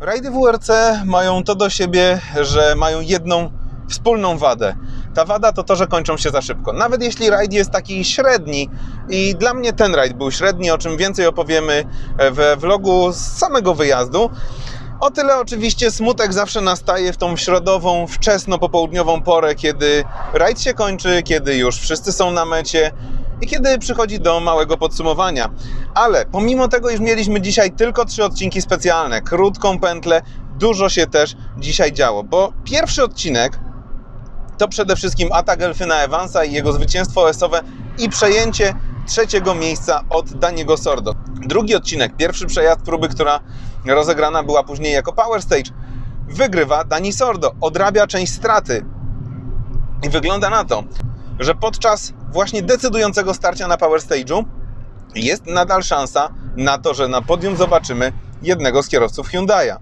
Rajdy WRC mają to do siebie, że mają jedną wspólną wadę. Ta wada to to, że kończą się za szybko. Nawet jeśli rajd jest taki średni i dla mnie ten rajd był średni, o czym więcej opowiemy we vlogu z samego wyjazdu. O tyle oczywiście smutek zawsze nastaje w tą środową, wczesno popołudniową porę, kiedy rajd się kończy, kiedy już wszyscy są na mecie i kiedy przychodzi do małego podsumowania. Ale pomimo tego, iż mieliśmy dzisiaj tylko trzy odcinki specjalne, krótką pętlę, dużo się też dzisiaj działo, bo pierwszy odcinek to przede wszystkim atak Elfyna Evansa i jego zwycięstwo OS-owe i przejęcie trzeciego miejsca od Daniego Sordo. Drugi odcinek, pierwszy przejazd próby, która rozegrana była później jako Power Stage, wygrywa Dani Sordo, odrabia część straty. I wygląda na to, że podczas właśnie decydującego starcia na Power Stage'u jest nadal szansa na to, że na podium zobaczymy jednego z kierowców Hyundai'a.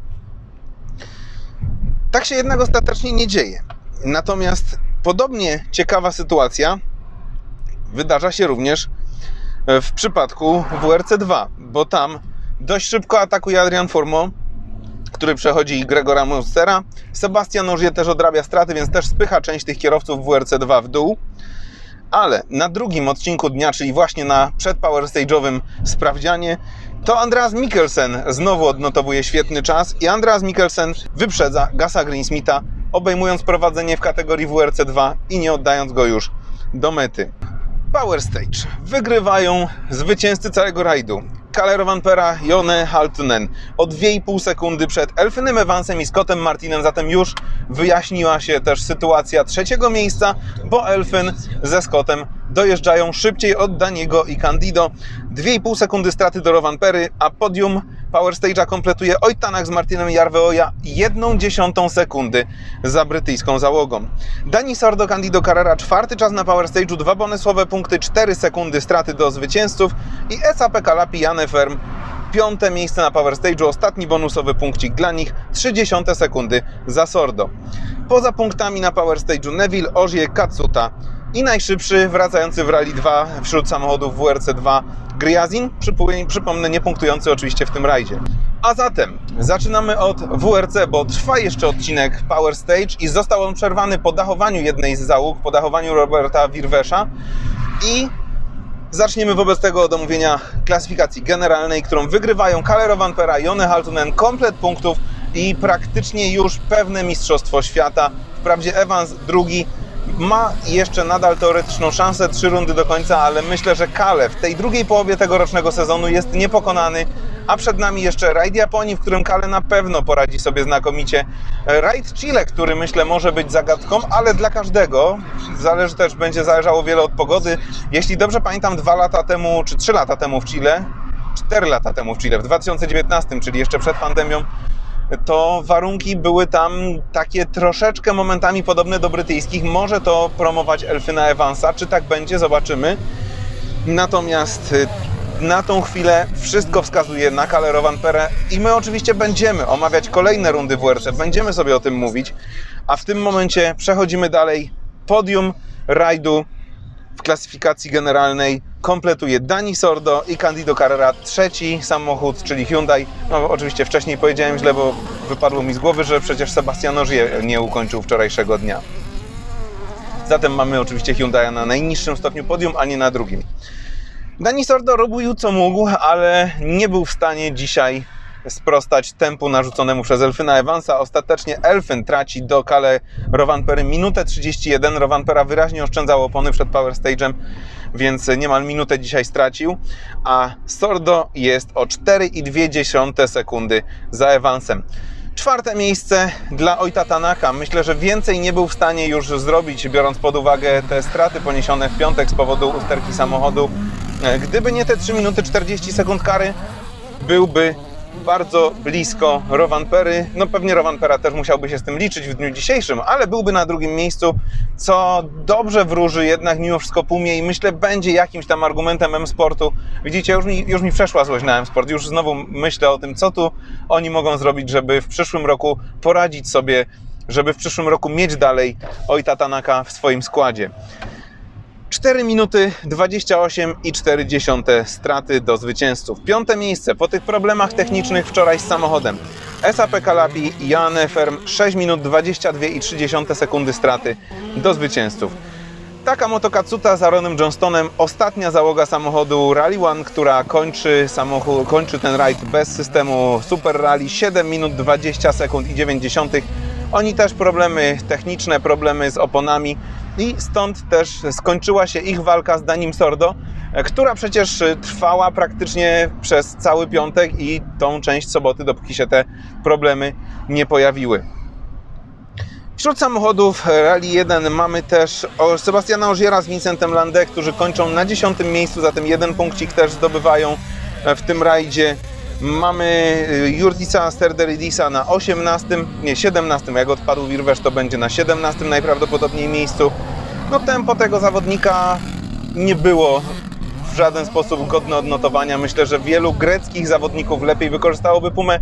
Tak się jednak ostatecznie nie dzieje. Natomiast podobnie ciekawa sytuacja wydarza się również w przypadku WRC2, bo tam dość szybko atakuje Adrian Formo, który przechodzi Gregora Monstera. Sebastian Ogier też odrabia straty, więc też spycha część tych kierowców WRC2 w dół. Ale na drugim odcinku dnia, czyli właśnie na przedpower stage'owym sprawdzianie, to Andreas Mikkelsen znowu odnotowuje świetny czas i Andreas Mikkelsen wyprzedza Gasa Greensmitha, obejmując prowadzenie w kategorii WRC2 i nie oddając go już do mety. Power Stage. Wygrywają zwycięzcy całego rajdu. Kalle Rovanpera, Jone Haltunen o 2,5 sekundy przed Elfynem Evansem i Scottem Martinem, zatem już wyjaśniła się też sytuacja trzeciego miejsca, bo Elfyn ze Scottem dojeżdżają szybciej od Daniego i Candido. 2,5 sekundy straty do Rovanpery, a podium Power Stage'a kompletuje Ojtanak z Martinem Jarveoja 1 dziesiątą sekundy za brytyjską załogą. Dani Sordo, Candido Carrera czwarty czas na Power Stage'u, dwa bonusowe punkty, 4 sekundy straty do zwycięzców i SAP Kalapi Janne Ferm piąte miejsce na Power Stage'u, ostatni bonusowy punkcik dla nich, 30 sekundy za Sordo. Poza punktami na Power Stage'u Neville, Ogier, Katsuta i najszybszy wracający w Rally 2 wśród samochodów WRC2 Gryazin, przypomnę, nie punktujący oczywiście w tym rajdzie. A zatem zaczynamy od WRC, bo trwa jeszcze odcinek Power Stage i został on przerwany po dachowaniu jednej z załóg, po dachowaniu Roberta Wirwesza i Zaczniemy wobec tego od omówienia klasyfikacji generalnej, którą wygrywają Kalle Rovanpera, Jone Haltunen, komplet punktów i praktycznie już pewne mistrzostwo świata. Wprawdzie Evans drugi ma jeszcze nadal teoretyczną szansę, trzy rundy do końca, ale myślę, że Kalle w tej drugiej połowie tegorocznego sezonu jest niepokonany, a przed nami jeszcze rajd Japonii, w którym Kalle na pewno poradzi sobie znakomicie. Rajd Chile, który myślę może być zagadką, ale dla każdego zależy też, będzie zależało wiele od pogody. Jeśli dobrze pamiętam, dwa lata temu, czy trzy lata temu w Chile, cztery lata temu w Chile, w 2019, czyli jeszcze przed pandemią, to warunki były tam takie troszeczkę momentami podobne do brytyjskich. Może to promować Elfyna Evansa. Czy tak będzie? Zobaczymy. Natomiast na tą chwilę wszystko wskazuje na Kalle Rovanperę i my oczywiście będziemy omawiać kolejne rundy WRC, będziemy sobie o tym mówić, a w tym momencie przechodzimy dalej. Podium rajdu w klasyfikacji generalnej kompletuje Dani Sordo i Candido Carrera. Trzeci samochód, czyli Hyundai. No oczywiście wcześniej powiedziałem źle, bo wypadło mi z głowy, że przecież Sebastian Ogier nie ukończył wczorajszego dnia. Zatem mamy oczywiście Hyundai na najniższym stopniu podium, a nie na drugim. Dani Sordo robił co mógł, ale nie był w stanie dzisiaj sprostać tempu narzuconemu przez Elfyna Evansa. Ostatecznie Elfyn traci do Kale Rovanpery minutę 31. Rovanpera wyraźnie oszczędzał opony przed Power Stage'em, więc niemal minutę dzisiaj stracił, a Sordo jest o 4,2 sekundy za Evansem. Czwarte miejsce dla Ojta Tanaka. Myślę, że więcej nie był w stanie już zrobić, biorąc pod uwagę te straty poniesione w piątek z powodu usterki samochodu. Gdyby nie te 3 minuty 40 sekund kary, byłby bardzo blisko Rovanpery. No pewnie Rovanpera też musiałby się z tym liczyć w dniu dzisiejszym, ale byłby na drugim miejscu, co dobrze wróży jednak mimo wszystko Pumie i myślę będzie jakimś tam argumentem M-Sportu. Widzicie, już mi, już mi przeszła złość na M-Sport, już znowu myślę o tym, co tu oni mogą zrobić, żeby w przyszłym roku poradzić sobie, żeby w przyszłym roku mieć dalej Ojta Tanaka w swoim składzie. 4 minuty 28,4 straty do zwycięzców. Piąte miejsce po tych problemach technicznych wczoraj z samochodem. SAP Kalapi i Jan Ferm 6 minut 22,3 sekundy straty do zwycięzców. Taka Moto Katsuta z Aaronem Johnstonem, ostatnia załoga samochodu Rally One, która kończy, samochód, kończy ten rajd bez systemu Super Rally 7 minut 20 sekund i 90. Oni też problemy techniczne, problemy z oponami i stąd też skończyła się ich walka z Danim Sordo, która przecież trwała praktycznie przez cały piątek i tą część soboty, dopóki się te problemy nie pojawiły. Wśród samochodów Rally 1 mamy też Sebastiana Ogiera z Vincentem Lande, którzy kończą na 10 miejscu, zatem jeden punkcik też zdobywają w tym rajdzie. Mamy y, Jurdisa Sterderidisa na 18, nie 17, jak odpadł Wirwesz to będzie na 17 najprawdopodobniej miejscu. No tempo tego zawodnika nie było w żaden sposób godne odnotowania. Myślę, że wielu greckich zawodników lepiej wykorzystałoby Pumę,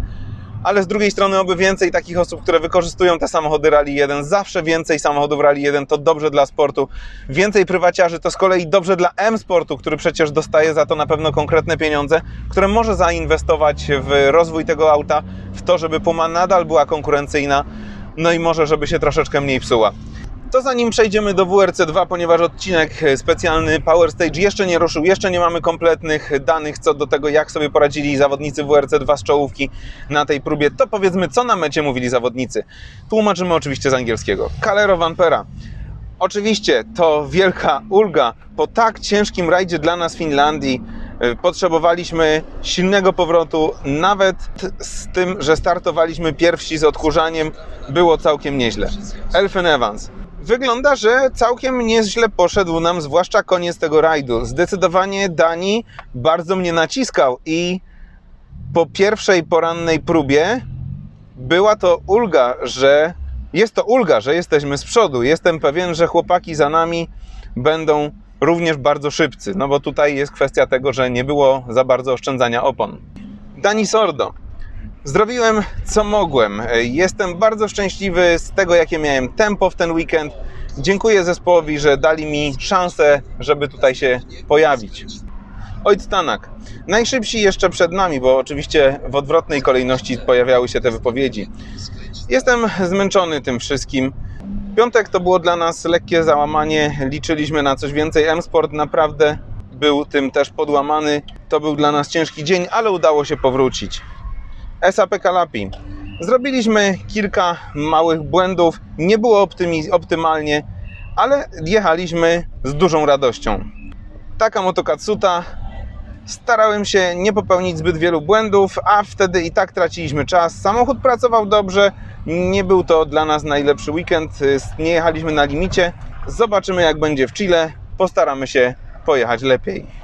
ale z drugiej strony oby więcej takich osób, które wykorzystują te samochody Rally 1, zawsze więcej samochodów Rally 1 to dobrze dla sportu, więcej prywaciarzy to z kolei dobrze dla M-Sportu, który przecież dostaje za to na pewno konkretne pieniądze, które może zainwestować w rozwój tego auta, w to, żeby Puma nadal była konkurencyjna, no i może żeby się troszeczkę mniej psuła. To zanim przejdziemy do WRC2, ponieważ odcinek specjalny Power Stage jeszcze nie ruszył, jeszcze nie mamy kompletnych danych co do tego, jak sobie poradzili zawodnicy WRC2 z czołówki na tej próbie, to powiedzmy, co na mecie mówili zawodnicy. Tłumaczymy oczywiście z angielskiego. Calero Vampera. Oczywiście to wielka ulga po tak ciężkim rajdzie dla nas w Finlandii. Y, Potrzebowaliśmy silnego powrotu, nawet z tym, że startowaliśmy pierwsi z odkurzaniem, było całkiem nieźle. Elfyn Evans. Wygląda, że całkiem nieźle poszedł nam, zwłaszcza koniec tego rajdu. Zdecydowanie Dani bardzo mnie naciskał i po pierwszej porannej próbie była to ulga, że jest to ulga, że jesteśmy z przodu. Jestem pewien, że chłopaki za nami będą również bardzo szybcy, no bo tutaj jest kwestia tego, że nie było za bardzo oszczędzania opon. Dani Sordo. Zrobiłem co mogłem. Jestem bardzo szczęśliwy z tego, jakie miałem tempo w ten weekend. Dziękuję zespołowi, że dali mi szansę, żeby tutaj się pojawić. Ojc Tanak. Najszybsi jeszcze przed nami, bo oczywiście w odwrotnej kolejności pojawiały się te wypowiedzi. Jestem zmęczony tym wszystkim. Piątek to było dla nas lekkie załamanie. Liczyliśmy na coś więcej. M-Sport naprawdę był tym też podłamany. To był dla nas ciężki dzień, ale udało się powrócić. SAP Kalapi. Zrobiliśmy kilka małych błędów. Nie było optymalnie, ale jechaliśmy z dużą radością. Taka Motokatsuta Starałem się nie popełnić zbyt wielu błędów, a wtedy i tak traciliśmy czas. Samochód pracował dobrze, nie był to dla nas najlepszy weekend, nie jechaliśmy na limicie. Zobaczymy jak będzie w Chile, postaramy się pojechać lepiej.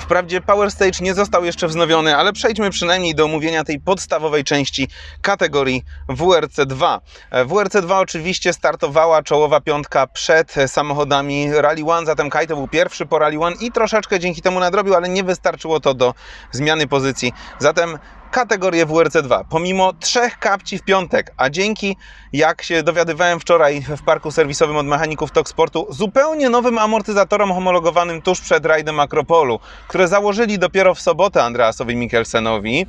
Wprawdzie Power Stage nie został jeszcze wznowiony, ale przejdźmy przynajmniej do omówienia tej podstawowej części kategorii WRC2. E, WRC2 oczywiście startowała czołowa piątka przed samochodami Rally One, zatem Kaito był pierwszy po Rally One i troszeczkę dzięki temu nadrobił, ale nie wystarczyło to do zmiany pozycji. Zatem kategorię WRC2, pomimo trzech kapci w piątek, a dzięki, jak się dowiadywałem wczoraj w parku serwisowym od mechaników Tok Sportu, zupełnie nowym amortyzatorom homologowanym tuż przed rajdem Akropolu, które założyli dopiero w sobotę Andreasowi Mikkelsenowi,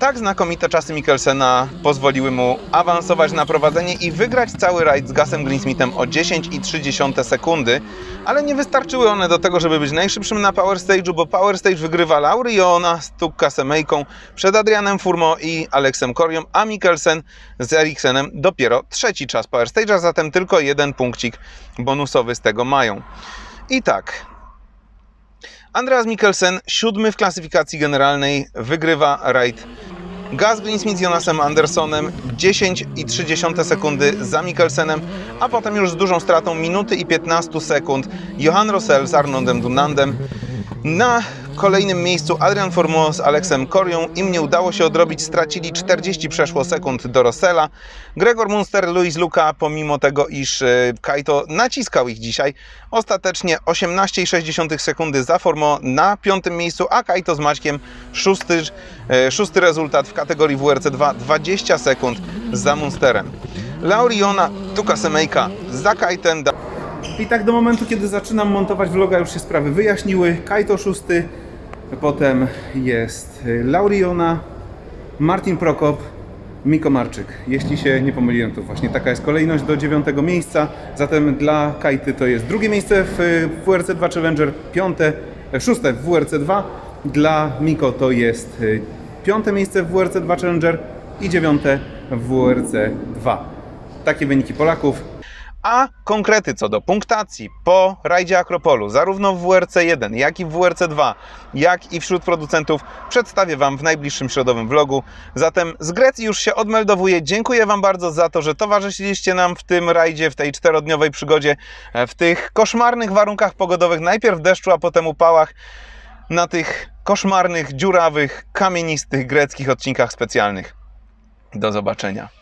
tak znakomite czasy Mikkelsena pozwoliły mu awansować na prowadzenie i wygrać cały rajd z Gasem Greensmithem o 10,3 sekundy, ale nie wystarczyły one do tego, żeby być najszybszym na Power Stage'u, bo Power Stage wygrywa Lauri Joona z Tukka Semejką przed Adrianem Furmo i Aleksem Korią, a Mikkelsen z Eriksenem dopiero trzeci czas Power Stage'a, zatem tylko jeden punkcik bonusowy z tego mają. I tak, Andreas Mikkelsen, siódmy w klasyfikacji generalnej, wygrywa rajd. Gaz Greensmith z Jonasem Andersonem 10,3 sekundy za Mikkelsenem, a potem już z dużą stratą minuty i 15 sekund Johan Rossell z Arnoldem Dunandem. Na kolejnym miejscu Adrian Formoz z Aleksem Korią. Im nie udało się odrobić, stracili 40 przeszło sekund do Rossella. Gregor Munster, Luis Luka, pomimo tego, iż e, Kaito naciskał ich dzisiaj, ostatecznie 18,6 sekundy za Formo na piątym miejscu, a Kaito z Maćkiem szósty, e, szósty rezultat w kategorii WRC2, 20 sekund za Munsterem. Lauriona Tukasemejka za Kaitem. I tak do momentu, kiedy zaczynam montować vloga, już się sprawy wyjaśniły. Kaito szósty, potem jest y, Lauriona, Martin Prokop, Miko Marczyk. Jeśli się nie pomyliłem, to właśnie taka jest kolejność do dziewiątego miejsca. Zatem dla Kajty to jest drugie miejsce w y, WRC 2 Challenger, piąte, e, szóste w WRC 2. Dla Miko to jest y, piąte miejsce w WRC 2 Challenger i dziewiąte w WRC 2. Takie wyniki Polaków. A konkrety co do punktacji po rajdzie Akropolu, zarówno w WRC 1, jak i w WRC 2, jak i wśród producentów, przedstawię Wam w najbliższym środowym vlogu. Zatem z Grecji już się odmeldowuję. Dziękuję Wam bardzo za to, że towarzyszyliście nam w tym rajdzie, w tej czterodniowej przygodzie, w tych koszmarnych warunkach pogodowych, najpierw deszczu, a potem upałach, na tych koszmarnych, dziurawych, kamienistych greckich odcinkach specjalnych. Do zobaczenia.